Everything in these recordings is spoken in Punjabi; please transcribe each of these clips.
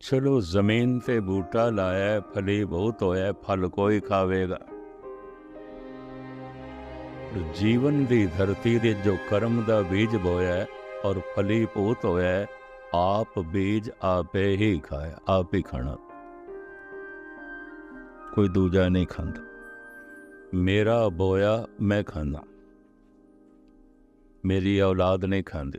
ਚਲੋ ਜ਼ਮੀਨ ਤੇ ਬੂਟਾ ਲਾਇਆ, ਫਲੀ ਬਹੁਤ ਹੋਇਆ, ਫਲ ਕੋਈ ਖਾਵੇਗਾ। ਜੀਵਨ ਦੀ ਧਰਤੀ ਦੇ ਜੋ ਕਰਮ ਦਾ ਬੀਜ ਬੋਇਆ ਔਰ ਫਲੀ ਪੂਤ ਹੋਇਆ, ਆਪ ਬੀਜ ਆਪੇ ਹੀ ਖਾਇਆ, ਆਪ ਹੀ ਖਾਣਾ। ਕੋਈ ਦੂਜਾ ਨਹੀਂ ਖਾਂਦਾ। ਮੇਰਾ ਬੋਇਆ ਮੈਂ ਖਾਂਦਾ। ਮੇਰੀ ਔਲਾਦ ਨਹੀਂ ਖਾਂਦੀ।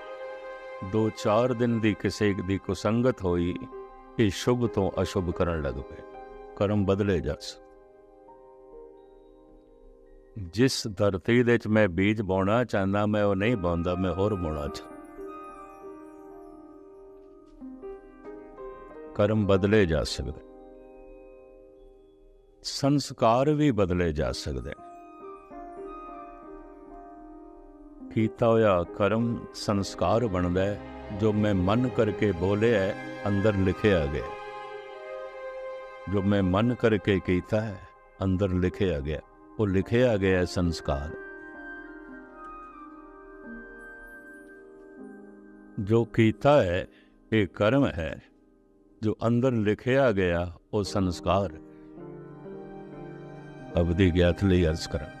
ਦੋ ਚਾਰ ਦਿਨ ਦੀ ਕਿਸੇ ਦੀ ਕੁਸੰਗਤ ਹੋਈ ਇਹ ਸ਼ੁਭ ਤੋਂ ਅਸ਼ੁਭ ਕਰਨ ਲੱਗ ਪਏ। ਕਰਮ ਬਦਲੇ ਜਾ ਸਕਦੇ ਜਿਸ ਧਰਤੀ ਦੇ ਵਿੱਚ ਮੈਂ ਬੀਜ ਬੋਣਾ ਚਾਹੁੰਦਾ, ਮੈਂ ਉਹ ਨਹੀਂ ਬੋਂਦਾ, ਮੈਂ ਹੋਰ ਬੋਣਾ ਚਾਹੁੰਦਾ। ਕਰਮ ਬਦਲੇ ਜਾ ਸਕਦੇ। ਸੰਸਕਾਰ ਵੀ ਬਦਲੇ ਜਾ ਸਕਦੇ। ਕੀਤਾ ਹੋਇਆ ਕਰਮ ਸੰਸਕਾਰ ਬਣਦਾ ਹੈ, ਜੋ ਮੈਂ ਮਨ ਕਰਕੇ ਬੋਲਿਆ ਅੰਦਰ ਲਿਖਿਆ ਗਿਆ ਜੋ ਮੈਂ ਮਨ ਕਰਕੇ ਕੀਤਾ ਹੈ, ਅੰਦਰ ਲਿਖਿਆ ਗਿਆ ਉਹ ਲਿਖਿਆ ਗਿਆ ਸੰਸਕਾਰ। ਜੋ ਕੀਤਾ ਹੈ, ਇਹ ਕਰਮ ਹੈ। ਜੋ ਅੰਦਰ ਲਿਖਿਆ ਗਿਆ, ਉਹ ਸੰਸਕਾਰ ਅਬਦੀ ਗਿਆਤ ਲਈ ਅਰਜ਼ ਕਰਾਂ।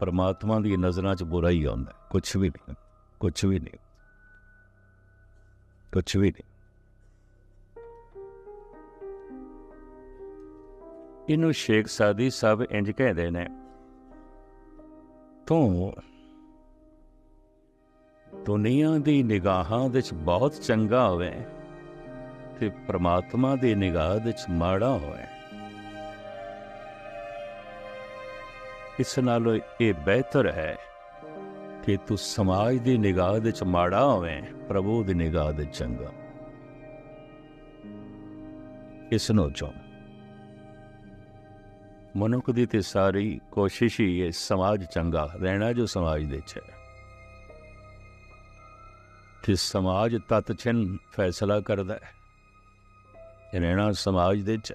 ਪਰਮਾਤਮਾ ਦੀ ਨਜ਼ਰਾਂ 'ਚ ਬੁਰਾ ਹੀ ਆਉਂਦਾ ਕੁਝ ਵੀ ਨਹੀਂ ਕੁਝ ਵੀ ਨਹੀਂ। ਕੁਝ ਵੀ ਨਹੀਂ। ਇਹਨੂੰ ਸ਼ੇਖ ਸਾਦੀ ਸਭ ਇੰਜ ਕਹਿੰਦੇ ਨੇ, ਤੂੰ ਦੁਨੀਆ ਦੀ ਨਿਗਾਹਾਂ ਵਿੱਚ ਬਹੁਤ ਚੰਗਾ ਹੋਵੇ ਤੇ ਪ੍ਰਮਾਤਮਾ ਦੀ ਨਿਗਾਹ ਵਿੱਚ ਮਾੜਾ ਹੋਵੇ। ਇਸ ਨਾਲੋਂ ਇਹ ਬਿਹਤਰ ਹੈ ਕਿ ਤੂੰ ਸਮਾਜ ਦੀ ਨਿਗਾਹ ਵਿੱਚ ਮਾੜਾ ਹੋਵੇ, ਪ੍ਰਭੂ ਦੀ ਨਿਗਾਹ ਵਿੱਚ ਚੰਗਾ। ਇਸ ਨੂੰ ਚੁਣ। ਮਨੁੱਖ ਦੀ ਤੇ ਸਾਰੀ ਕੋਸ਼ਿਸ਼ ਹੀ ਹੈ ਸਮਾਜ ਚੰਗਾ, ਰਹਿਣਾ ਜੋ ਸਮਾਜ ਦੇ ਚ ਹੈ। ਕਿ ਸਮਾਜ ਤਤ ਛਿਨ ਫੈਸਲਾ ਕਰਦਾ ਹੈ। ਰਹਿਣਾ ਸਮਾਜ ਦੇ ਵਿੱਚ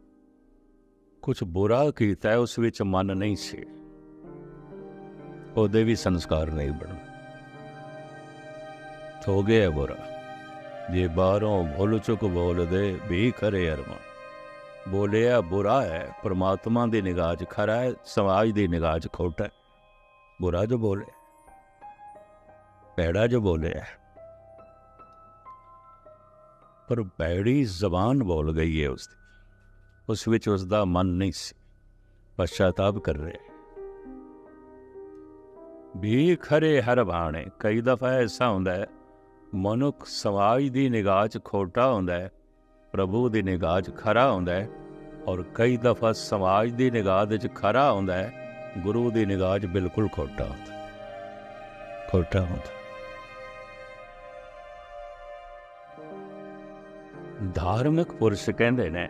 ਕੁਝ ਬੁਰਾ ਕੀਤਾ ਉਸ ਵਿੱਚ ਮਨ ਨਹੀਂ ਸੀ। ਉਹਦੇ ਵੀ ਸੰਸਕਾਰ ਨਹੀਂ ਬਣ ਹੋ ਗਿਆ ਬੁਰਾ। ਜੇ ਬਾਹਰੋਂ ਭੁੱਲ ਚੁੱਕ ਬੋਲਦੇ, ਵੀ ਖਰੇ ਅਰਮਾ ਬੋਲਿਆ ਬੁਰਾ ਹੈ, ਪ੍ਰਮਾਤਮਾ ਦੀ ਨਿਗਾਹ 'ਚ ਖਰਾ ਹੈ, ਸਮਾਜ ਦੀ ਨਿਗਾਹ 'ਚ ਖੋਟਾ ਹੈ। ਬੁਰਾ ਜੋ ਬੋਲੇ ਪੈੜਾ ਜੋ ਬੋਲੇ ਪਰ ਪੈੜੀ ਜ਼ਬਾਨ ਬੋਲ ਗਈ ਹੈ ਉਸ ਦੀ ਉਸ ਵਿੱਚ ਉਸ ਦਾ ਮਨ ਨਹੀਂ ਸੀ ਪਛਤਾਪ ਕਰ ਰਿਹਾ ਵੀ ਖਰੇ ਹਰ ਬਾਣੇ, ਕਈ ਦਫਾ ਐਸਾ ਹੁੰਦਾ ਹੈ, ਮਨੁੱਖ ਸਮਾਜ ਦੀ ਨਿਗਾਹ 'ਚ ਖੋਟਾ ਹੁੰਦਾ ਹੈ, ਪ੍ਰਭੂ ਦੀ ਨਿਗਾਹ 'ਚ ਖਰਾ ਹੁੰਦਾ ਹੈ ਔਰ ਕਈ ਦਫਾ ਸਮਾਜ ਦੀ ਨਿਗਾਹ ਦੇ 'ਚ ਖਰਾ ਹੁੰਦਾ ਹੈ, ਗੁਰੂ ਦੀ ਨਿਗਾਹ 'ਚ ਬਿਲਕੁਲ ਖੋਟਾ ਹੁੰਦਾ ਖੋਟਾ ਹੁੰਦਾ ਧਾਰਮਿਕ ਪੁਰਸ਼ ਕਹਿੰਦੇ ਨੇ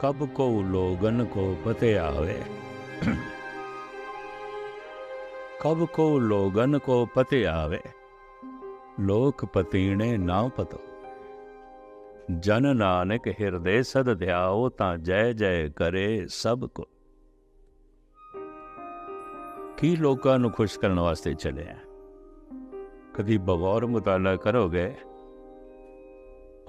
ਕਬ ਕੋ ਲੋਗਨ ਕੋ ਪਤੇ ਆਵੇ ਕਬ ਕੋ ਲੋਗਨ ਕੋ ਪਤੇ ਆਵੇ ਲੋਕ ਪਤੀਣੇ ਨਾ ਪਤੋ ਜਨ ਨਾਨਕ ਹਿਰਦੇ ਸਦ ਧਿਆਓ ਤਾਂ ਜੈ ਜੈ ਕਰੇ ਸਭ ਕੋ ਕੀ ਲੋਕਾਂ ਨੂੰ ਖੁਸ਼ ਕਰਨ ਵਾਸਤੇ ਚੱਲੇ ਆ ਕਦੀ ਬਗੌਰ ਮੁਤਾਲਾ ਕਰੋਗੇ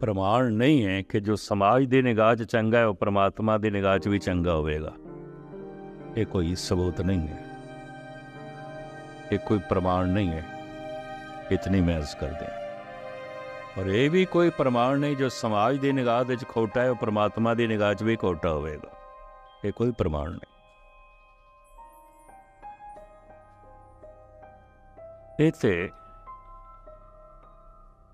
ਪ੍ਰਮਾਣ ਨਹੀਂ ਹੈ ਕਿ ਜੋ ਸਮਾਜ ਦੀ ਨਿਗਾਹ 'ਚ ਚੰਗਾ ਹੈ, ਉਹ ਪ੍ਰਮਾਤਮਾ ਦੀ ਨਿਗਾਹ 'ਚ ਵੀ ਚੰਗਾ ਹੋਵੇਗਾ। ਇਹ ਕੋਈ ਸਬੂਤ ਨਹੀਂ ਹੈ। ਇਹ ਕੋਈ ਪ੍ਰਮਾਣ ਨਹੀਂ ਹੈ। ਇਤਨੀ ਮਹਿਜ਼ ਕਰਦੇ ਹਾਂ। ਔਰ ਇਹ ਵੀ ਕੋਈ ਪ੍ਰਮਾਣ ਨਹੀਂ ਜੋ ਸਮਾਜ ਦੀ ਨਿਗਾਹ ਵਿੱਚ ਖੋਟਾ ਹੈ, ਉਹ ਪ੍ਰਮਾਤਮਾ ਦੀ ਨਿਗਾਹ 'ਚ ਵੀ ਖੋਟਾ ਹੋਵੇਗਾ। ਇਹ ਕੋਈ ਪ੍ਰਮਾਣ ਨਹੀਂ। ਇਹ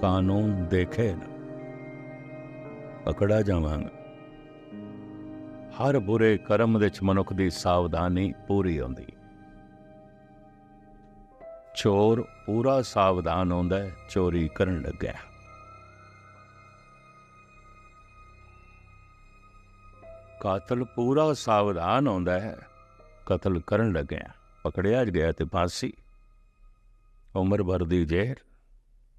ਕਾਨੂੰਨ ਦੇਖੇ ਨਾ, ਪਕੜਾ ਜਾਵਾਂਗਾ। ਹਰ ਬੁਰੇ ਕਰਮ ਵਿੱਚ ਮਨੁੱਖ ਦੀ ਸਾਵਧਾਨੀ ਪੂਰੀ ਹੁੰਦੀ। ਚੋਰ ਪੂਰਾ ਸਾਵਧਾਨ ਹੁੰਦਾ ਹੈ, ਚੋਰੀ ਕਰਨ ਲੱਗਿਆ। ਕਾਤਲ ਪੂਰਾ ਸਾਵਧਾਨ ਹੁੰਦਾ ਹੈ, ਕਤਲ ਕਰਨ ਲੱਗਿਆ। ਪਕੜਿਆ ਗਿਆ ਤੇ ਫਾਂਸੀ। ਉਮਰ ਭਰ ਦੀ ਜੇਲ੍ਹ।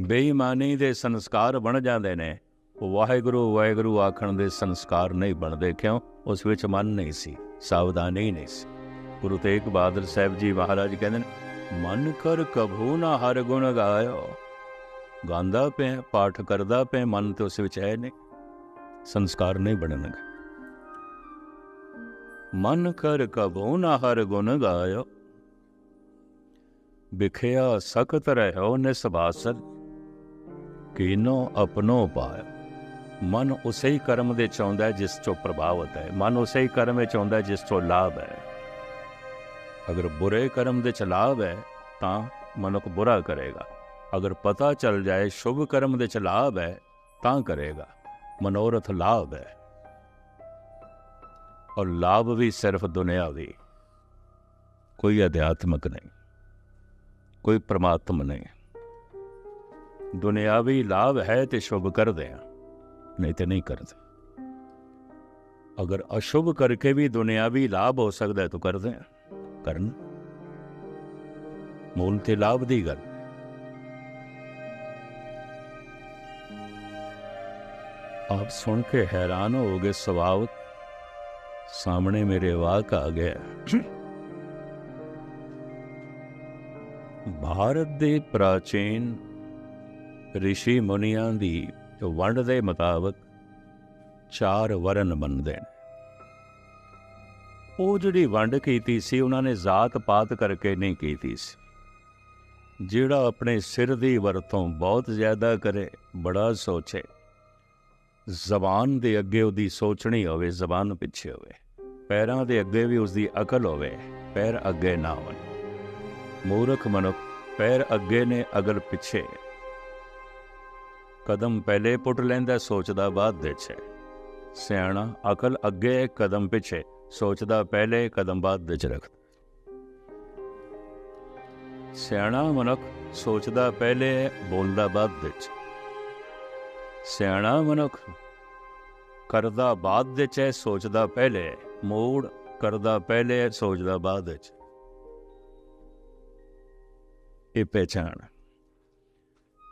ਬੇਈਮਾਨੀ ਦੇ ਸੰਸਕਾਰ ਬਣ ਜਾਂਦੇ ਨੇ। ਵਾਹਿਗੁਰੂ ਵਾਹਿਗੁਰੂ ਆਖਣ ਦੇ ਸੰਸਕਾਰ ਨਹੀਂ ਬਣਦੇ, ਕਿਉਂ? ਉਸ ਵਿੱਚ ਮਨ ਨਹੀਂ ਸੀ, ਸਾਵਧਾਨੀ ਨਹੀਂ ਸੀ। ਗੁਰੂ ਤੇਗ ਬਹਾਦਰ ਸਾਹਿਬ ਜੀ ਮਹਾਰਾਜ ਕਹਿੰਦੇ ਨੇ, ਮਨ ਕਰ ਕਭੂ ਨਾ ਹਰ ਗੁਣ ਗਾਇਓ। ਗਾਉਂਦਾ ਪਿਆ, ਪਾਠ ਕਰਦਾ ਪਿਆ, ਮਨ ਤੇ ਉਸ ਵਿੱਚ ਹੈ ਨਹੀਂ। ਸੰਸਕਾਰ ਨਹੀਂ ਬਣਨਗੇ ਮਨ ਕਰ ਕਭੂ ਨਾ ਹਰ ਗੁਣ ਗਾਇਓ। ਵਿਖਿਆ ਸਖਤ ਰਹਿਓ ਨਿਸਬਾਸਰ ਕੀਨੋ ਆਪਣੋ ਪਾਇ। ਮਨ ਉਸੇ ਹੀ ਕਰਮ ਦੇ ਚਾਹੁੰਦਾ ਜਿਸ ਤੋਂ ਪ੍ਰਭਾਵਿਤ ਹੈ। ਮਨ ਉਸੇ ਹੀ ਕਰਮ ਵਿੱਚ ਆਉਂਦਾ ਜਿਸ ਤੋਂ ਲਾਭ ਹੈ। ਅਗਰ ਬੁਰੇ ਕਰਮ ਦੇ ਚ ਲਾਭ ਹੈ, ਤਾਂ ਮਨੁੱਖ ਬੁਰਾ ਕਰੇਗਾ। ਅਗਰ ਪਤਾ ਚੱਲ ਜਾਏ ਸ਼ੁਭ ਕਰਮ ਦੇ ਚ ਲਾਭ ਹੈ, ਤਾਂ ਕਰੇਗਾ। ਮਨੋਰਥ ਲਾਭ ਹੈ। ਔਰ ਲਾਭ ਵੀ ਸਿਰਫ ਦੁਨਿਆਵੀ ਕੋਈ ਅਧਿਆਤਮਕ ਨਹੀਂ। ਕੋਈ ਪ੍ਰਮਾਤਮ ਨਹੀਂ। ਦੁਨਿਆਵੀ ਲਾਭ ਹੈ ਤੇ ਸ਼ੁਭ ਕਰਦੇ ਆ ਨਹੀਂ ਤੇ ਨਹੀਂ ਕਰਦੇ ਅਗਰ ਅਸ਼ੁਭ ਕਰਕੇ ਵੀ ਦੁਨਿਆਵੀ ਲਾਭ ਹੋ ਸਕਦਾ ਹੈ ਤਾਂ ਕਰਦੇ ਆ ਕਰਨ ਮੂਲ ਤੇ ਲਾਭ ਦੀ ਗੱਲ ਆਪ ਸੁਣ ਕੇ ਹੈਰਾਨ ਹੋਗੇ ਸੁਭਾਵ ਸਾਹਮਣੇ ਮੇਰੇ ਵਾਕ ਆ ਗਿਆ ਭਾਰਤ ਦੇ ਪ੍ਰਾਚੀਨ ਰਿਸ਼ੀ ਮੁਨੀਆਂ ਦੀ ਵੰਡ ਦੇ ਮੁਤਾਬਕ ਚਾਰ ਵਰਨ ਮੰਨਦੇ ਨੇ। ਉਹ ਜਿਹੜੀ ਵੰਡ ਕੀਤੀ ਸੀ, ਉਹਨਾਂ ਨੇ ਜ਼ਾਤ ਪਾਤ ਕਰਕੇ ਨਹੀਂ ਕੀਤੀ ਸੀ। ਜਿਹੜਾ ਆਪਣੇ ਸਿਰ ਦੀ ਵਰਤੋਂ ਬਹੁਤ ਜ਼ਿਆਦਾ ਕਰੇ, ਬੜਾ ਸੋਚੇ। ਜ਼ਬਾਨ ਦੇ ਅੱਗੇ ਉਹਦੀ ਸੋਚਣੀ ਹੋਵੇ, ਜ਼ਬਾਨ ਪਿੱਛੇ ਹੋਵੇ। ਪੈਰਾਂ ਦੇ ਅੱਗੇ ਵੀ ਉਸਦੀ ਅਕਲ ਹੋਵੇ, ਪੈਰ ਅੱਗੇ ਨਾ ਹੋਣ। ਮੂਰਖ ਮਨੁੱਖ, ਪੈਰ ਅੱਗੇ ਨੇ, ਅਗਲ ਪਿੱਛੇ। ਕਦਮ ਪਹਿਲੇ ਪੁੱਟ ਲੈਂਦਾ ਸੋਚਦਾ ਬਾਅਦ ਦੇ ਹੈ ਸਿਆਣਾ ਅਕਲ ਅੱਗੇ ਕਦਮ ਪਿੱਛੇ ਸੋਚਦਾ ਪਹਿਲੇ ਕਦਮ ਬਾਅਦ ਵਿੱਚ ਰੱਖਦਾ ਸਿਆਣਾ ਮਨੁੱਖ ਸੋਚਦਾ ਪਹਿਲੇ ਬੋਲਦਾ ਬਾਅਦ ਵਿੱਚ ਸਿਆਣਾ ਮਨੁੱਖ ਕਰਦਾ ਬਾਅਦ ਵਿੱਚ ਹੈ ਸੋਚਦਾ ਪਹਿਲੇ ਮੋੜ ਕਰਦਾ ਪਹਿਲੇ ਸੋਚਦਾ ਬਾਅਦ ਵਿੱਚ ਇਹ ਪਹਿਚਾਨ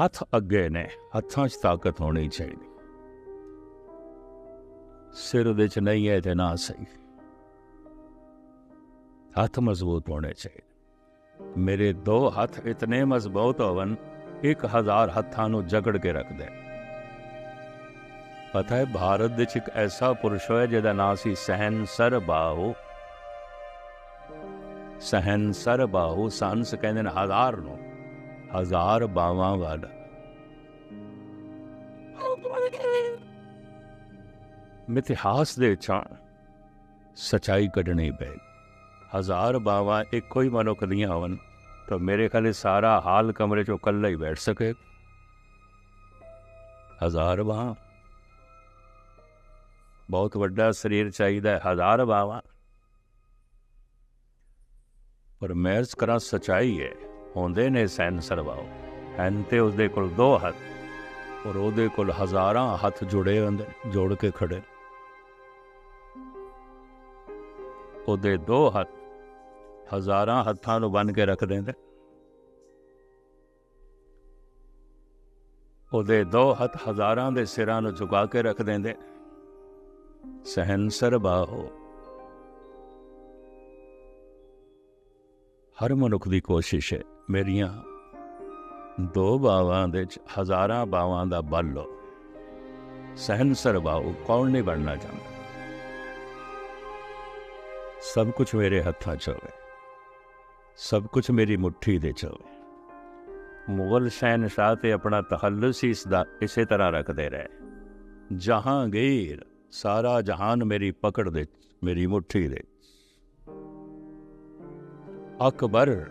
ਹੱਥ ਅੱਗੇ ਨੇ, ਹੱਥਾਂ 'ਚ ਤਾਕਤ ਹੋਣੀ ਚਾਹੀਦੀ। ਸਿਰ ਦੇ 'ਚ ਨਹੀਂ ਹੈ ਤੇ ਨਾ ਸਹੀ। ਹੱਥ ਮਜ਼ਬੂਤ ਹੋਣੇ ਚਾਹੀਦੇ। ਮੇਰੇ ਦੋ ਹੱਥ ਇਤਨੇ ਮਜ਼ਬੂਤ ਹੋਵਨ 1000 ਹੱਥਾਂ ਨੂੰ ਜਗੜ ਕੇ ਰੱਖਦੇ ਪਤਾ ਹੈ, ਭਾਰਤ ਵਿੱਚ ਇੱਕ ਐਸਾ ਪੁਰਸ਼ ਹੋਇਆ ਜਿਹਦਾ ਨਾਮ ਸੀ ਸਹਨਸਰ ਬਾਹੂ। ਸਹਨਸਰ ਬਾਹੂ ਸੰਸ ਕਹਿੰਦੇ ਨੇ ਹਜ਼ਾਰ ਨੂੰ। ਹਜ਼ਾਰ ਬਾਵਾਂ ਵਾਲਾ ਮਿਥਿਹਾਸ ਦੇ ਵਿੱਚੋਂ ਸਚਾਈ ਕੱਢਣੀ ਪਏ ਹਜ਼ਾਰ ਬਾਵਾਂ ਇੱਕੋ ਹੀ ਮਨੁੱਖ ਦੀਆਂ ਹੋਣ, ਤਾਂ ਮੇਰੇ ਖਿਆਲ ਸਾਰਾ ਹਾਲ ਕਮਰੇ 'ਚੋਂ ਇਕੱਲਾ ਹੀ ਬੈਠ ਸਕੇ। ਹਜ਼ਾਰ ਬਾਹਾਂ ਬਹੁਤ ਵੱਡਾ ਸਰੀਰ ਚਾਹੀਦਾ ਹਜ਼ਾਰ ਬਾਹਾਂ ਪਰ ਮੈਰਸ ਕਰਾਂ ਸਚਾਈ ਹੈ। ਹੁੰਦੇ ਨੇ ਸੈਨ ਸਰਵਾਓ। ਹਨ ਤੇ ਉਸਦੇ ਕੋਲ ਦੋ ਹੱਥ, ਔਰ ਉਹਦੇ ਕੋਲ ਹਜ਼ਾਰਾਂ ਹੱਥ ਜੁੜੇ ਹੁੰਦੇ, ਜੋੜ ਕੇ ਖੜੇ। ਉਹਦੇ ਦੋ ਹੱਥ ਹਜ਼ਾਰਾਂ ਹੱਥਾਂ ਨੂੰ ਬੰਨ ਕੇ ਰੱਖ ਦਿੰਦੇ। ਉਹਦੇ ਦੋ ਹੱਥ ਹਜ਼ਾਰਾਂ ਦੇ ਸਿਰਾਂ ਨੂੰ ਝੁਕਾ ਕੇ ਰੱਖ ਦਿੰਦੇ। ਸਹਨਸਰ ਬਾਹੋ ਹਰ ਮਨੁੱਖ ਦੀ ਕੋਸ਼ਿਸ਼ ਹੈ। ਮੇਰੀਆਂ ਦੋ ਬਾਵਾਂ ਦੇ ਚ ਹਜ਼ਾਰਾਂ ਬਾਵਾਂ ਦਾ ਬਲ ਲੋ ਸਹਨਸਰ ਬਾਹੋ, ਕੌਣ ਨਹੀਂ ਬਣਨਾ ਚਾਹੁੰਦਾ? ਸਭ ਕੁਝ ਮੇਰੇ ਹੱਥਾਂ 'ਚ ਹੋਵੇ। ਸਭ ਕੁਝ ਮੇਰੀ ਮੁਠੀ ਦੇ 'ਚ ਹੋਵੇ। ਮੁਗਲ ਸ਼ਹਿਨशाह ਤੇ ਆਪਣਾ ਤਖੱਲੁਸ ਇਸ ਦਾ ਇਸੇ ਤਰ੍ਹਾਂ ਰੱਖਦੇ ਰਹੇ। ਜਹਾਂਗੀਰ, ਸਾਰਾ ਜਹਾਨ ਮੇਰੀ ਪਕੜ ਦੇ, ਮੇਰੀ ਮੁਠੀ ਦੇ। ਅਕਬਰ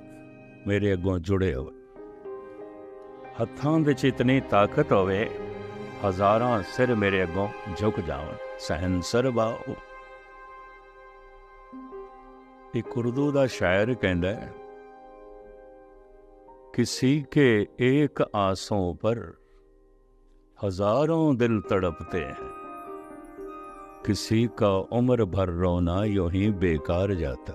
ਮੇਰੇ ਅੱਗੋਂ ਜੁੜੇ ਹੋਵੇ ਹੱਥਾਂ ਵਿੱਚ ਇਤਨੀ ਤਾਕਤ ਹੋਵੇ ਹਜ਼ਾਰਾਂ ਸਿਰ ਮੇਰੇ ਅੱਗੋਂ ਝੁਕ ਜਾਵਣ ਸਹਨਸਰ ਬਾਉ ਇੱਕ ਉਰਦੂ ਦਾ ਸ਼ਾਇਰ ਕਹਿੰਦਾ ਹੈ किसी के एक आंसों पर हजारों दिल तड़पते हैं किसी का उम्र भर रोना यूं ही बेकार जाता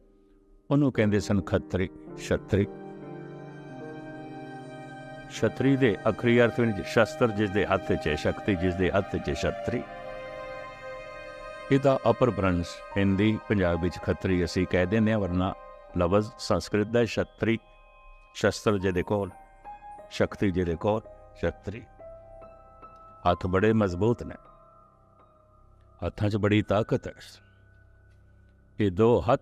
ਉਹਨੂੰ ਕਹਿੰਦੇ ਸਨ ਖੱਤਰੀ, ਛਤਰੀ। ਛਤਰੀ ਦੇ ਅਖਰੀ ਅਰਥ ਵਿੱਚ ਸ਼ਸਤਰ ਜਿਸ ਦੇ ਹੱਥ 'ਚ ਹੈ, ਸ਼ਕਤੀ ਜਿਸ ਦੇ ਹੱਥ 'ਚ ਛਤਰੀ। ਇਹਦਾ ਅਪਰ ਬ੍ਰੰਸ਼ ਹਿੰਦੀ ਪੰਜਾਬ ਵਿੱਚ ਖੱਤਰੀ ਅਸੀਂ ਕਹਿ ਦਿੰਦੇ ਹਾਂ, ਵਰਨਾ ਲਫ਼ਜ਼ ਸੰਸਕ੍ਰਿਤ ਦਾ ਛਤਰੀ। ਸ਼ਸਤਰ ਜਿਹਦੇ ਕੋਲ, ਸ਼ਕਤੀ ਜਿਹਦੇ ਕੋਲ, ਛਤਰੀ। ਹੱਥ ਬੜੇ ਮਜ਼ਬੂਤ ਨੇ। ਹੱਥਾਂ 'ਚ ਬੜੀ ਤਾਕਤ ਹੈ। ਇਹ ਦੋ ਹੱਥ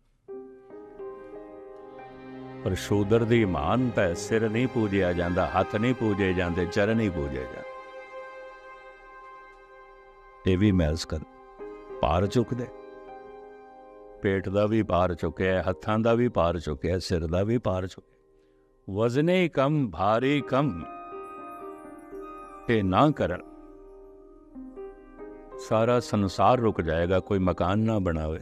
ਪਰ ਸ਼ੂਦਰ ਦੀ ਮਾਨਤਾ ਹੈ ਸਿਰ ਨਹੀਂ ਪੂਜਿਆ ਜਾਂਦਾ, ਹੱਥ ਨਹੀਂ ਪੂਜੇ ਜਾਂਦੇ, ਚਰਨ ਨਹੀਂ ਪੂਜੇ ਜਾਂਦੇ। ਇਹ ਵੀ ਮੈਲਸ ਕਰ ਪਾਰ ਚੁੱਕਦੇ। ਪੇਟ ਦਾ ਵੀ ਪਾਰ ਚੁੱਕਿਆ, ਹੱਥਾਂ ਦਾ ਵੀ ਪਾਰ ਚੁੱਕਿਆ, ਸਿਰ ਦਾ ਵੀ ਪਾਰ ਚੁੱਕਿਆ। ਵਜ਼ਨੇ ਕਮ, ਭਾਰੀ ਕਮ। ਤੇ ਨਾ ਕਰਨ। ਸਾਰਾ ਸੰਸਾਰ ਰੁਕ ਜਾਏਗਾ, ਕੋਈ ਮਕਾਨ ਨਾ ਬਣਾਵੇ।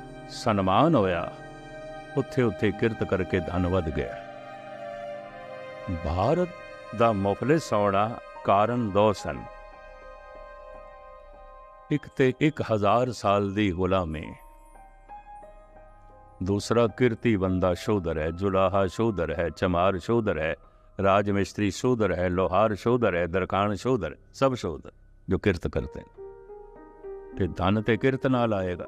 ਸਨਮਾਨ ਹੋਇਆ, ਉੱਥੇ ਉੱਥੇ ਕਿਰਤ ਕਰਕੇ ਧਨ ਵਧ ਗਿਆ। ਭਾਰਤ ਦਾ ਮੁਫਲਿਸ ਹੋਣਾ ਕਾਰਨ ਦੋ ਸਨ। ਇੱਕ ਤੇ 1000 ਸਾਲ ਦੀ ਗੁਲਾਮੀ। ਦੂਸਰਾ ਕਿਰਤੀ ਬੰਦਾ ਸ਼ੋਧਰ ਹੈ, ਜੁਲਾਹਾ ਸ਼ੋਧਰ ਹੈ, ਚਮਾਰ ਸ਼ੋਧਰ ਹੈ ਰਾਜ ਮਿਸਤਰੀ ਸ਼ੂਦਰ ਹੈ, ਲੋਹਾਰ ਸ਼ੂਦਰ ਹੈ ਦਰਕਾਨ ਸ਼ੂਦਰ ਸਭ ਸ਼ੂਦਰ ਜੋ ਕਿਰਤ ਕਰਤੇ। ਨੇ ਤੇ ਧਨ ਤੇ ਕਿਰਤ ਨਾਲ ਆਏਗਾ।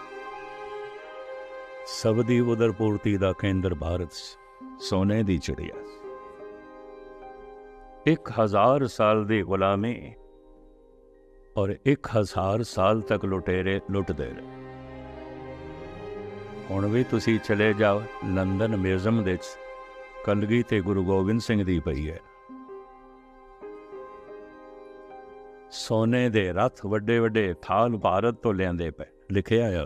ਸਭ ਦੀ ਉਦਰ ਪੂਰਤੀ ਦਾ ਕੇਂਦਰ ਭਾਰਤ ਸੋਨੇ ਦੀ ਚਿੜੀਆ। 1000 ਸਾਲ ਦੀ ਗੁਲਾਮੀ ਔਰ 1000 ਸਾਲ ਤੱਕ ਲੁਟੇਰੇ ਲੁੱਟਦੇ ਰਹੇ। ਹੁਣ ਵੀ ਤੁਸੀਂ ਚਲੇ ਜਾਓ ਲੰਡਨ ਮਿਊਜ਼ੀਅਮ ਦੇ ਵਿੱਚ। ਕਲਗੀ ਤੇ ਗੁਰੂ ਗੋਬਿੰਦ ਸਿੰਘ ਦੀ ਪਈ ਹੈ। ਸੋਨੇ ਦੇ ਰਥ ਵੱਡੇ ਵੱਡੇ ਥਾਲ ਭਾਰਤ ਤੋਂ ਲਿਆਂਦੇ ਪਏ, ਲਿਖਿਆ ਹੈ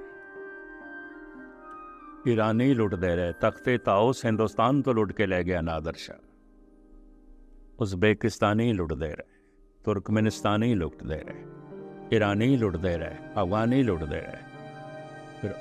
ਈਰਾਨੀ ਲੁੱਟਦੇ ਰਹੇ, ਤਖਤੇ ਤਾਉਸ ਹਿੰਦੁਸਤਾਨ ਤੋਂ ਲੁੱਟ ਕੇ ਲੈ ਗਿਆ ਨਾਦਰ ਸ਼ਾਹ ਉਜ਼ਬੇਕਿਸਤਾਨੀ ਲੁੱਟਦੇ ਰਹੇ, ਤੁਰਕਮੇਨਿਸਤਾਨੀ ਲੁੱਟਦੇ ਰਹੇ ਈਰਾਨੀ ਲੁੱਟਦੇ ਰਹੇ, ਅਫਗਾਨੀ ਲੁੱਟਦੇ ਰਹੇ। ਫਿਰ